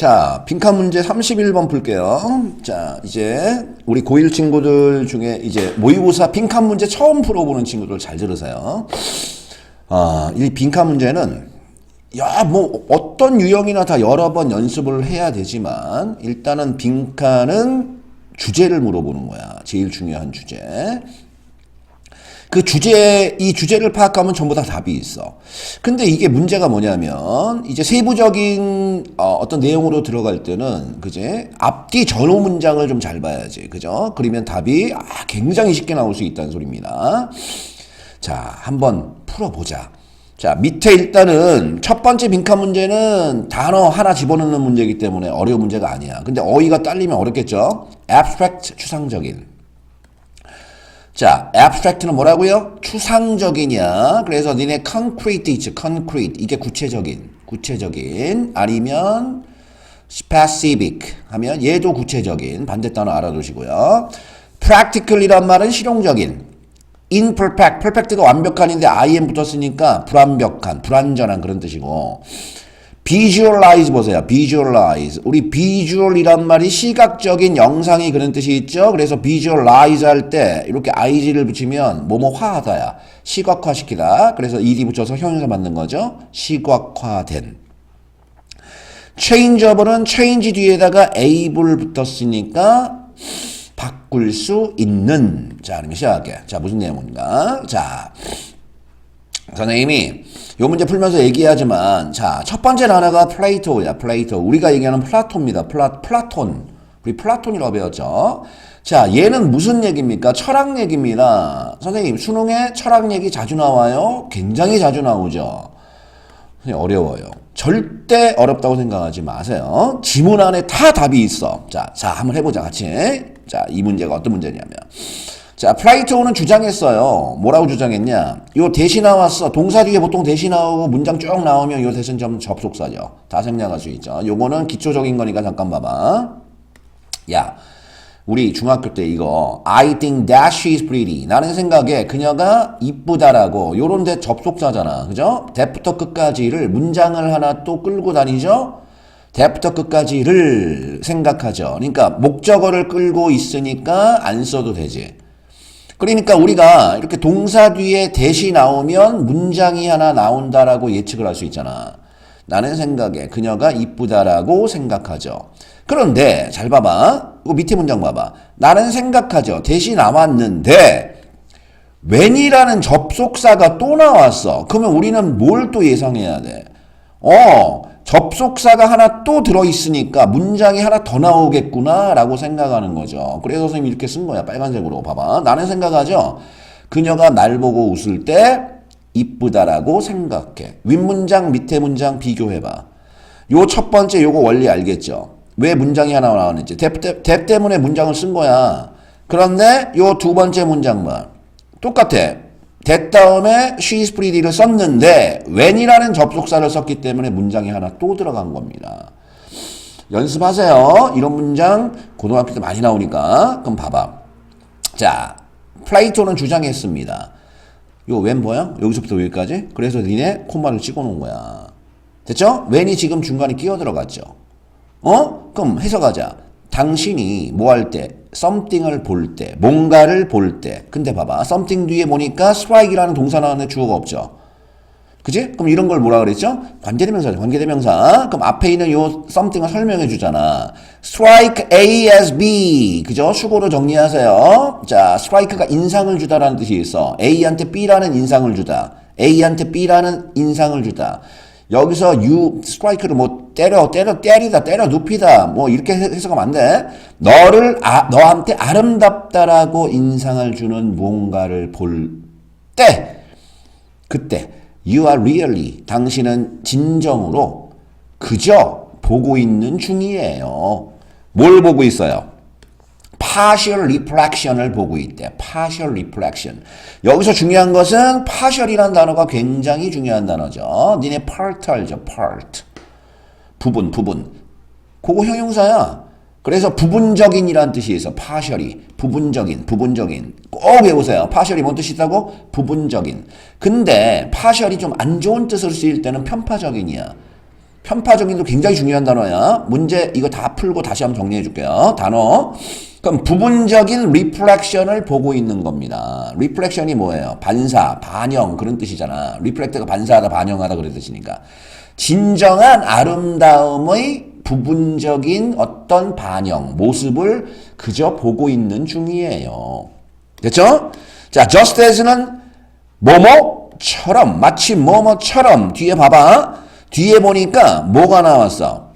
자, 빈칸 문제 31번 풀게요. 자, 이제 우리 고1 친구들 중에 이제 모의고사 빈칸 문제 처음 풀어보는 친구들 잘 들으세요. 아, 이 빈칸 문제는 야, 뭐 어떤 유형이나 다 여러 번 연습을 해야 되지만 일단은 빈칸은 주제를 물어보는 거야. 제일 중요한 주제. 그 주제, 이 주제를 파악하면 전부 다 답이 있어. 근데 이게 문제가 뭐냐면, 이제 세부적인 어, 떤 내용으로 들어갈 때는, 그제? 앞뒤 전후 문장을 좀 잘 봐야지. 그죠? 그러면 답이 아, 굉장히 쉽게 나올 수 있다는 소리입니다. 자, 한번 풀어보자. 자, 밑에 일단은 첫 번째 빈칸 문제는 단어 하나 집어넣는 문제이기 때문에 어려운 문제가 아니야. 근데 어휘가 딸리면 어렵겠죠? abstract, 추상적인. 자, abstract는 뭐라고요? 추상적이냐? 그래서 니네 concrete 있지, concrete. 이게 구체적인, 구체적인. 아니면 specific 하면 얘도 구체적인. 반대 단어 알아두시고요. practical이란 말은 실용적인. imperfect, perfect가 완벽한인데 im 붙었으니까 불완벽한, 불완전한 그런 뜻이고. Visualize 보세요. visualize. 우리 visual이란 말이 시각적인 영상이 그런 뜻이 있죠. 그래서 visualize 할때 이렇게 ig를 붙이면 뭐뭐화하다야. 시각화시키다. 그래서 ed 붙여서 형용사 맞는 거죠. 시각화된. changeable은 change 뒤에다가 able 붙었으니까 바꿀 수 있는. 자, 그러면 시작할게. 자, 무슨 내용인가? 자, 선생님이 요 문제 풀면서 얘기하지만 자, 첫 번째 단어가 플레이토야. 플레이토. 우리가 얘기하는 플라톤입니다. 플라, 플라톤. 우리 플라톤이라고 배웠죠. 자, 얘는 무슨 얘기입니까? 철학 얘기입니다. 선생님, 수능에 철학 얘기 자주 나와요? 굉장히 자주 나오죠. 어려워요. 절대 어렵다고 생각하지 마세요. 지문 안에 다 답이 있어. 자, 자, 한번 해보자, 같이. 자, 이 문제가 어떤 문제냐면. 자, 플라이토는 주장했어요. 뭐라고 주장했냐? 요 대시 나왔어. 동사 뒤에 보통 대시 나오고 문장 쭉 나오면 요 대신 점 접속사죠. 다 생략할 수 있죠. 요거는 기초적인 거니까 잠깐 봐봐. 야, 우리 중학교 때 이거 I think that she is pretty. 나는 생각에 그녀가 이쁘다라고 요런 데 접속사잖아. 그죠? 대부터 끝까지를 문장을 하나 또 끌고 다니죠? 대부터 끝까지를 생각하죠. 그러니까 목적어를 끌고 있으니까 안 써도 되지. 그러니까 우리가 이렇게 동사 뒤에 대시 나오면 문장이 하나 나온다라고 예측을 할 수 있잖아. 나는 생각에 그녀가 이쁘다라고 생각하죠. 그런데 잘 봐봐. 이거 밑에 문장 봐봐. 나는 생각하죠. 대시 나왔는데 when이라는 접속사가 또 나왔어. 그러면 우리는 뭘 또 예상해야 돼? 어, 접속사가 하나 또 들어있으니까 문장이 하나 더 나오겠구나 라고 생각하는 거죠. 그래서 선생님이 이렇게 쓴 거야. 빨간색으로. 봐봐. 나는 생각하죠. 그녀가 날 보고 웃을 때 이쁘다라고 생각해. 윗문장, 밑에 문장 비교해봐. 요 첫 번째 요거 원리 알겠죠? 왜 문장이 하나 나오는지. 대, 대, 대 때문에 문장을 쓴 거야. 그런데 요 두 번째 문장만. 똑같아. That 다음에 she is pretty를 썼는데 when이라는 접속사를 썼기 때문에 문장이 하나 또 들어간 겁니다. 연습하세요. 이런 문장 고등학교 때 많이 나오니까. 그럼 봐봐. 자, 플레이토는 주장했습니다. 요 when 뭐야? 여기서부터 여기까지. 그래서 니네 콤마를 찍어놓은 거야. 됐죠? when이 지금 중간에 끼어 들어갔죠. 어? 그럼 해석하자. 당신이 뭐 할 때, something을 볼 때, 뭔가를 볼 때. 근데 봐봐. something 뒤에 보니까 strike이라는 동사 나오는데 주어가 없죠. 그지? 그럼 이런 걸 뭐라 그랬죠? 관계대명사죠. 관계대명사. 그럼 앞에 있는 요 something을 설명해 주잖아. strike A as B. 그죠? 수고로 정리하세요. 자, strike가 인상을 주다라는 뜻이 있어. A한테 B라는 인상을 주다. A한테 B라는 인상을 주다. 여기서 you strike를 뭐 때려 때려 때리다 때려 눕히다 뭐 이렇게 해석하면 안 돼. 너를 아, 너한테 아름답다라고 인상을 주는 무언가를 볼 때 그때 you are really 당신은 진정으로 그저 보고 있는 중이에요. 뭘 보고 있어요? partial reflection을 보고 있대. partial reflection. 여기서 중요한 것은 partial이라는 단어가 굉장히 중요한 단어죠. 니네 part 알죠? part. 부분, 부분. 그거 형용사야. 그래서 부분적인이라는 뜻이 있어. partially. 부분적인, 부분적인. 꼭 외우세요. partially 뭔 뜻이 있다고? 부분적인. 근데 partially 좀안 좋은 뜻으로 쓰일 때는 편파적인이야. 편파적인도 굉장히 중요한 단어야. 문제 이거 다 풀고 다시 한번 정리해 줄게요. 단어. 그럼 부분적인 리플렉션을 보고 있는 겁니다. 리플렉션이 뭐예요? 반사, 반영 그런 뜻이잖아. 리플렉트가 반사하다, 반영하다 그런 뜻이니까. 진정한 아름다움의 부분적인 어떤 반영, 모습을 그저 보고 있는 중이에요. 됐죠? 자, just as는 뭐뭐처럼, 마치 뭐뭐처럼 뒤에 봐봐. 뒤에 보니까 뭐가 나왔어?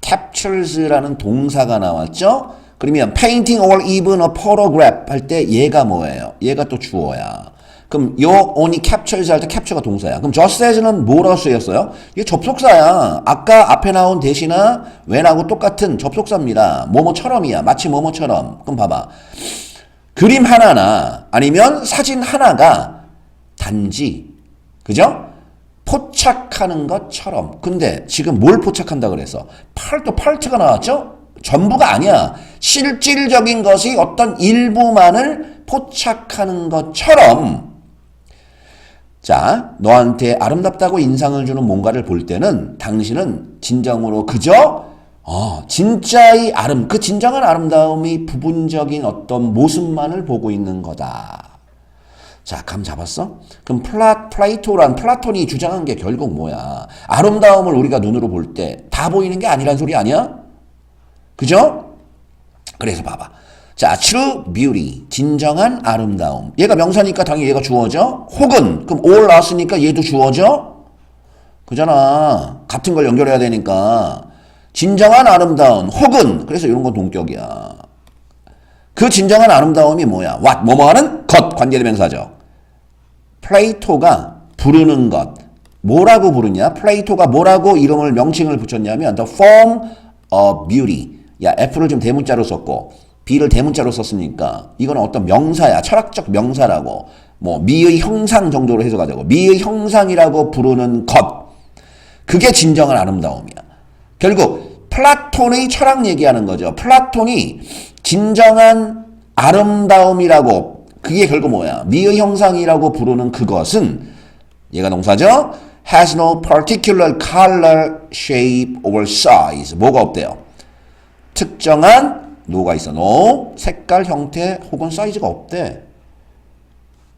captures라는 동사가 나왔죠? 그러면 painting or even a photograph 할 때 얘가 뭐예요? 얘가 또 주어야. 그럼 요 only captures 할 때 capture가 동사야. 그럼 just as는 뭐라고 쓰였어요? 이게 접속사야. 아까 앞에 나온 대시나 when하고 똑같은 접속사입니다. 뭐뭐처럼이야. 마치 뭐뭐처럼. 그럼 봐봐. 그림 하나나 아니면 사진 하나가 단지 그죠? 포착하는 것처럼. 근데 지금 뭘 포착한다 그래서? 팔도 팔트가 나왔죠? 전부가 아니야. 실질적인 것이 어떤 일부만을 포착하는 것처럼 자, 너한테 아름답다고 인상을 주는 뭔가를 볼 때는 당신은 진정으로 그저 어, 진짜의 아름, 그 진정한 아름다움이 부분적인 어떤 모습만을 보고 있는 거다. 자, 감 잡았어? 그럼 플라, 플라이토란 플라톤이 주장한 게 결국 뭐야? 아름다움을 우리가 눈으로 볼 때 다 보이는 게 아니란 소리 아니야? 그죠? 그래서 봐봐. 자, true beauty. 진정한 아름다움. 얘가 명사니까 당연히 얘가 주어져. 혹은, 그럼 all 나왔으니까 얘도 주어져? 그잖아. 같은 걸 연결해야 되니까. 진정한 아름다움. 혹은, 그래서 이런 건 동격이야. 그 진정한 아름다움이 뭐야? what, 뭐뭐 하는 것. 관계대명사죠. 플레이토가 부르는 것. 뭐라고 부르냐? 플레이토가 뭐라고 이름을 명칭을 붙였냐면 the form of beauty. 야, F를 좀 대문자로 썼고 B를 대문자로 썼으니까 이거는 어떤 명사야. 철학적 명사라고. 뭐 미의 형상 정도로 해석가 되고 미의 형상이라고 부르는 것. 그게 진정한 아름다움이야. 결국 플라톤의 철학 얘기하는 거죠. 플라톤이 진정한 아름다움이라고 그게 결국 뭐야? 미의 형상이라고 부르는 그것은 얘가 동사죠. has no particular color, shape or size. 뭐가 없대요? 특정한 노가 있어. 노 색깔, 형태 혹은 사이즈가 없대.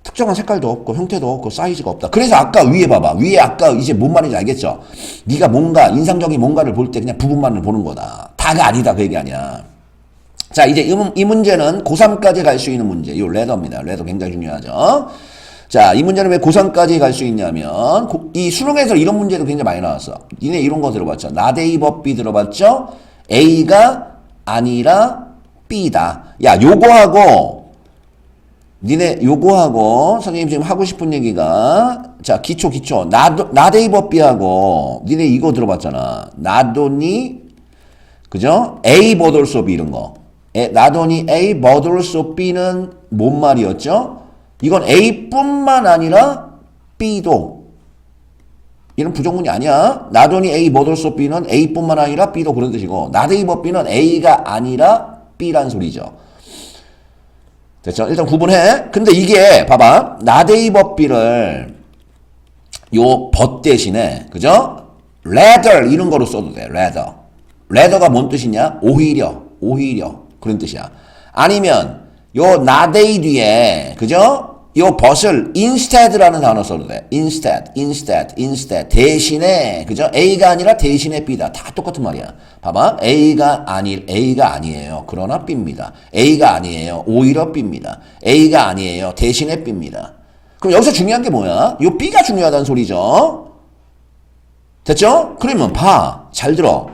특정한 색깔도 없고 형태도 없고 사이즈가 없다. 그래서 아까 위에 봐봐. 위에 아까 이제 뭔 말인지 알겠죠? 네가 뭔가 인상적인 뭔가를 볼 때 그냥 부분만을 보는 거다. 다가 아니다 그 얘기 아니야. 자 이제 이, 문- 이 문제는 고3까지 갈 수 있는 문제. 이 레더입니다. 레더 굉장히 중요하죠. 자, 이 문제는 왜 고3까지 갈 수 있냐면 고- 이 수능에서 이런 문제도 굉장히 많이 나왔어. 니네 이런 거 들어봤죠? 나데이 법비 들어봤죠? A가 아니라 B다. 야, 요거하고 니네 요거하고 선생님 지금 하고 싶은 얘기가 자 기초 기초 나도 나데이 법비하고 니네 이거 들어봤잖아. 나도니 그죠? A 버돌소 B 이런 거. 에, 나도니 A 버돌소 B는 뭔 말이었죠? 이건 A뿐만 아니라 B도 이런 부정문이 아니야. 나도니 A 버돌소 B는 A뿐만 아니라 B도 그런 뜻이고 나데이 법비는 A가 아니라 B란 소리죠. 됐죠? 일단 구분해. 근데 이게 봐봐. 나데이 법비를 요 벗 대신에 그죠? rather 이런 거로 써도 돼. rather. rather가 뭔 뜻이냐? 오히려. 오히려. 그런 뜻이야. 아니면 요 나데이 뒤에 그죠? 요 벗을 instead라는 단어 써도 돼. instead, instead, instead. 대신에 그죠? A가 아니라 대신에 B다. 다 똑같은 말이야. 봐봐. A가 아니 A가 아니에요. 그러나 B입니다. A가 아니에요. 오히려 B입니다. A가 아니에요. 대신에 B입니다. 그럼 여기서 중요한 게 뭐야? 요 B가 중요하다는 소리죠. 됐죠? 그러면 봐. 잘 들어.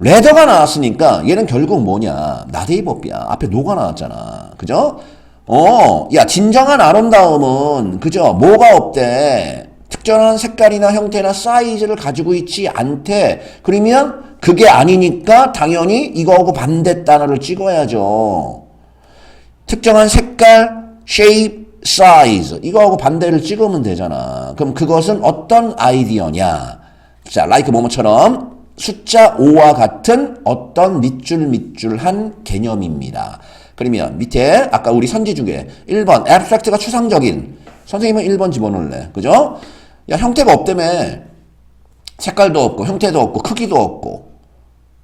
레더가 나왔으니까 얘는 결국 뭐냐? 나데이 법비야. 앞에 노가 나왔잖아. 그죠? 어, 야, 진정한 아름다움은, 그죠? 뭐가 없대? 특정한 색깔이나 형태나 사이즈를 가지고 있지 않대. 그러면 그게 아니니까 당연히 이거하고 반대 단어를 찍어야죠. 특정한 색깔, shape, size 이거하고 반대를 찍으면 되잖아. 그럼 그것은 어떤 아이디어냐? 자, like 뭐뭐처럼 숫자 5와 같은 어떤 밑줄 밑줄한 개념입니다. 그러면 밑에 아까 우리 선지 중에 1번 abstract가 추상적인 선생님은 1번 집어넣을래. 그죠? 야, 형태가 없다며. 색깔도 없고 형태도 없고 크기도 없고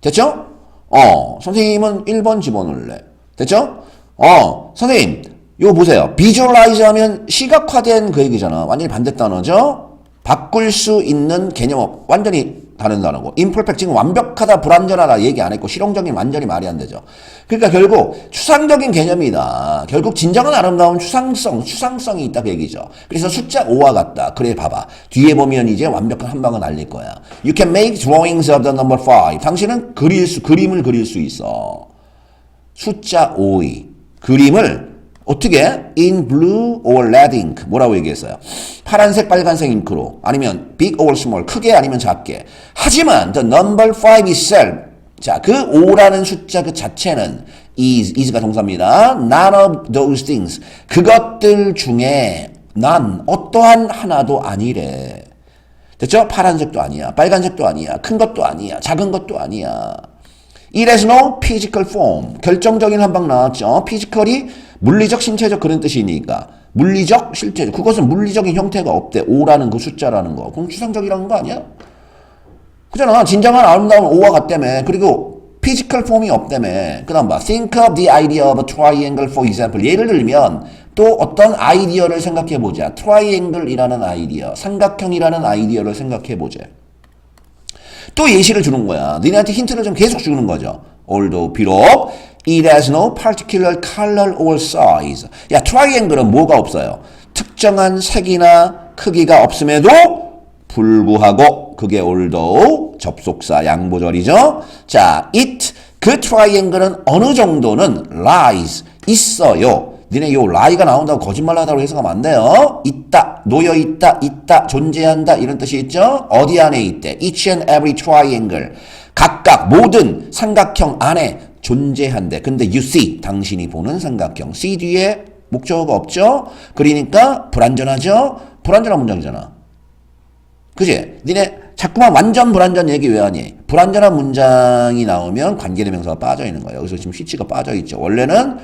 됐죠? 어 선생님은 1번 집어넣을래 됐죠? 어 선생님 이거 보세요 비주얼라이즈 하면 시각화된 그 얘기잖아 완전히 반대 단어죠? 바꿀 수 있는 개념 완전히 다른 단어고 imperfect 지금 완벽하다 불완전하다 얘기 안 했고 실용적인 완전히 말이 안 되죠. 그러니까 결국 추상적인 개념이다. 결국 진정한 아름다운 추상성 추상성이 있다 그 얘기죠. 그래서 숫자 5와 같다. 그래 봐봐. 뒤에 보면 이제 완벽한 한 방은 알릴 거야. You can make drawings of the number 5 당신은 그릴 수 그림을 그릴 수 있어. 숫자 5의. 그림을 어떻게 in blue or red ink 뭐라고 얘기했어요? 파란색, 빨간색 잉크로 아니면 big or small 크게 아니면 작게 하지만 the number 5 itself 자, 그 5라는 숫자 그 자체는 is, is가 동사입니다. none of those things 그것들 중에 난 어떠한 하나도 아니래. 됐죠? 파란색도 아니야. 빨간색도 아니야. 큰 것도 아니야. 작은 것도 아니야. It has no physical form. 결정적인 한방 나왔죠. 피지컬이 물리적, 신체적 그런 뜻이니까. 물리적, 실체적. 그것은 물리적인 형태가 없대. 5라는 그 숫자라는 거. 그럼 추상적이라는 거 아니야? 그잖아. 진정한 아름다운 5와 같다며. 그리고 피지컬 폼이 없다며. 그 다음 봐. Think of the idea of a triangle for example. 예를 들면 또 어떤 아이디어를 생각해 보자. 트라이앵글이라는 아이디어. 삼각형이라는 아이디어를 생각해 보자. 또 예시를 주는 거야. 너네한테 힌트를 좀 계속 주는 거죠. Although 비록 it has no particular color or size. 야, 트라이앵글은 뭐가 없어요? 특정한 색이나 크기가 없음에도 불구하고 그게 although 접속사 양보절이죠. 자, it 그 트라이앵글은 어느 정도는 lies 있어요. 니네 요 lie가 나온다고 거짓말하다고 해석하면 안 돼요. 있다, 놓여 있다, 있다, 존재한다 이런 뜻이 있죠. 어디 안에 있대? Each and every triangle 각각 모든 삼각형 안에 존재한대. 근데 you see 당신이 보는 삼각형 see 뒤에 목적어가 없죠. 그러니까 불완전하죠. 불완전한 문장이잖아. 그지? 니네 자꾸만 완전 불완전 얘기 왜 하니? 불완전한 문장이 나오면 관계대명사가 빠져 있는 거예요. 여기서 지금 시치가 빠져 있죠. 원래는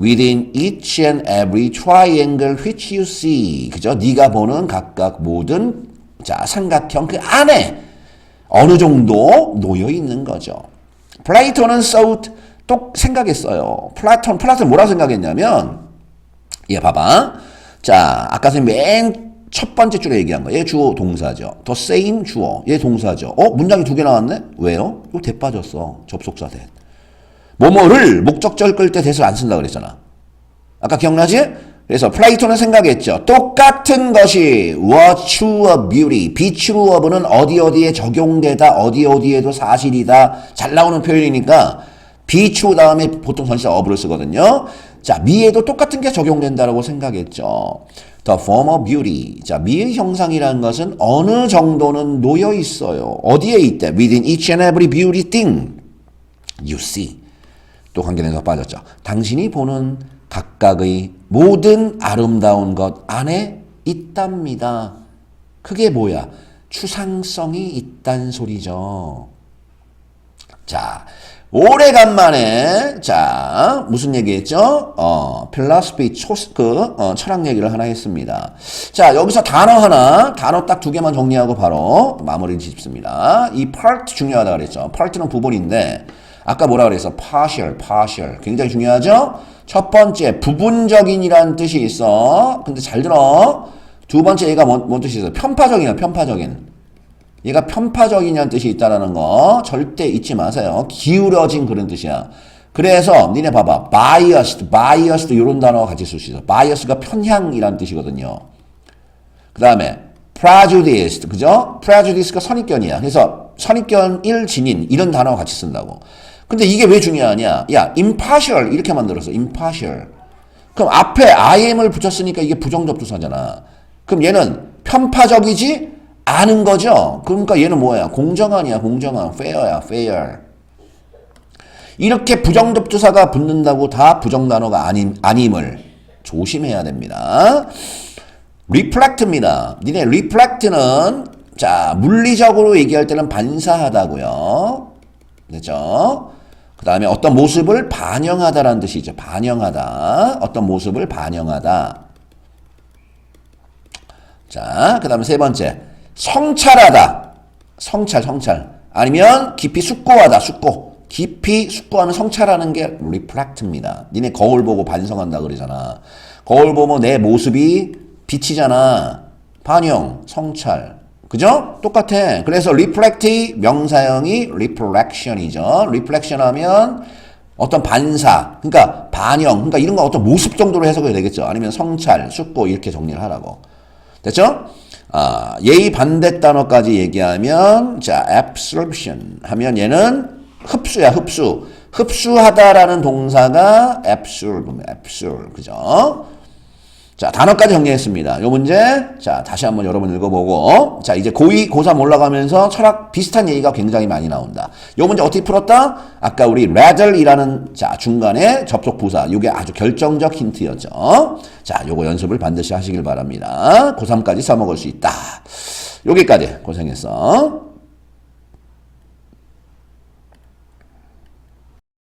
within each and every triangle which you see. 그죠? 네가 보는 각각 모든 자, 삼각형 그 안에 어느 정도 놓여 있는 거죠. 플레이토는 또 생각했어요. 플라톤 플라톤 뭐라고 생각했냐면 얘 봐봐. 자, 아까 맨 첫 번째 줄에 얘기한 거. 얘 주어 동사죠. the same 주어. 얘 동사죠. 어? 문장이 두 개 나왔네? 왜요? 이거 대 빠졌어. 접속사 대. 뭐뭐를 목적절 끌 때 대서 안 쓴다 그랬잖아. 아까 기억나지? 그래서 플레이토는 생각했죠. 똑같은 것이 true of beauty, be true of는 어디 어디에 적용되다, 어디 어디에도 사실이다. 잘 나오는 표현이니까 true 다음에 보통 전치사 of를 쓰거든요. 자, 미에도 똑같은 게 적용된다라고 생각했죠. The form of beauty. 자, 미의 형상이라는 것은 어느 정도는 놓여 있어요. 어디에 있대? Within each and every beauty thing you see. 또 관계대명사 빠졌죠. 당신이 보는 각각의 모든 아름다운 것 안에 있답니다. 그게 뭐야? 추상성이 있단 소리죠. 자, 오래간만에 자 무슨 얘기했죠? 어, 필라스피 초스 그 어, 철학 얘기를 하나 했습니다. 자 여기서 단어 하나 단어 딱 두 개만 정리하고 바로 마무리 짓습니다. 이 part 중요하다 그랬죠. part는 부분인데 아까 뭐라 그랬어? partial, partial 굉장히 중요하죠. 첫 번째 부분적인이라는 뜻이 있어. 근데 잘 들어. 두 번째 얘가 뭔, 뭔 뜻이 있어? 편파적이야, 편파적인. 얘가 편파적이냐는 뜻이 있다라는 거 절대 잊지 마세요. 기울어진 그런 뜻이야. 그래서 니네 봐봐. biased, biased 이런 단어가 같이 쓸 수 있어. bias가 편향이라는 뜻이거든요. 그 다음에 prejudiced, 그죠? prejudice가 선입견이야. 그래서 선입견일 진인 이런 단어가 같이 쓴다고. 근데 이게 왜 중요하냐? 야, impartial 이렇게 만들었어. impartial. 그럼 앞에 im을 붙였으니까 이게 부정접두사잖아. 그럼 얘는 편파적이지 않은 거죠. 그러니까 얘는 뭐야? 공정한이야, 공정한. fair야, fair. 이렇게 부정접두사가 붙는다고 다 부정단어가 아님, 아님을 조심해야 됩니다. reflect입니다. 니네 reflect는 자 물리적으로 얘기할 때는 반사하다고요. 그렇죠? 그 다음에 어떤 모습을 반영하다라는 뜻이죠. 반영하다. 어떤 모습을 반영하다. 자, 그 다음에 세 번째. 성찰하다. 성찰, 성찰. 아니면 깊이 숙고하다, 숙고. 깊이 숙고하는 성찰하는 게 reflect입니다. 니네 거울 보고 반성한다 그러잖아. 거울 보면 내 모습이 비치잖아. 반영, 성찰. 그죠? 똑같아. 그래서 reflect 명사형이 reflection이죠. reflection 하면 어떤 반사, 그러니까 반영, 그러니까 이런 거 어떤 모습 정도로 해석이 되겠죠. 아니면 성찰, 숙고 이렇게 정리를 하라고. 됐죠? 아, 예의 반대 단어까지 얘기하면 자, absorption 하면 얘는 흡수야, 흡수. 흡수하다라는 동사가 absorb, absorb. 그죠? 자, 단어까지 정리했습니다. 요 문제, 자, 다시 한번 여러분 읽어보고, 자, 이제 고2, 고3 올라가면서 철학 비슷한 얘기가 굉장히 많이 나온다. 요 문제 어떻게 풀었다? 아까 우리 rattle이라는, 자, 중간에 접속 부사. 요게 아주 결정적 힌트였죠. 자, 요거 연습을 반드시 하시길 바랍니다. 고3까지 써먹을 수 있다. 여기까지 고생했어.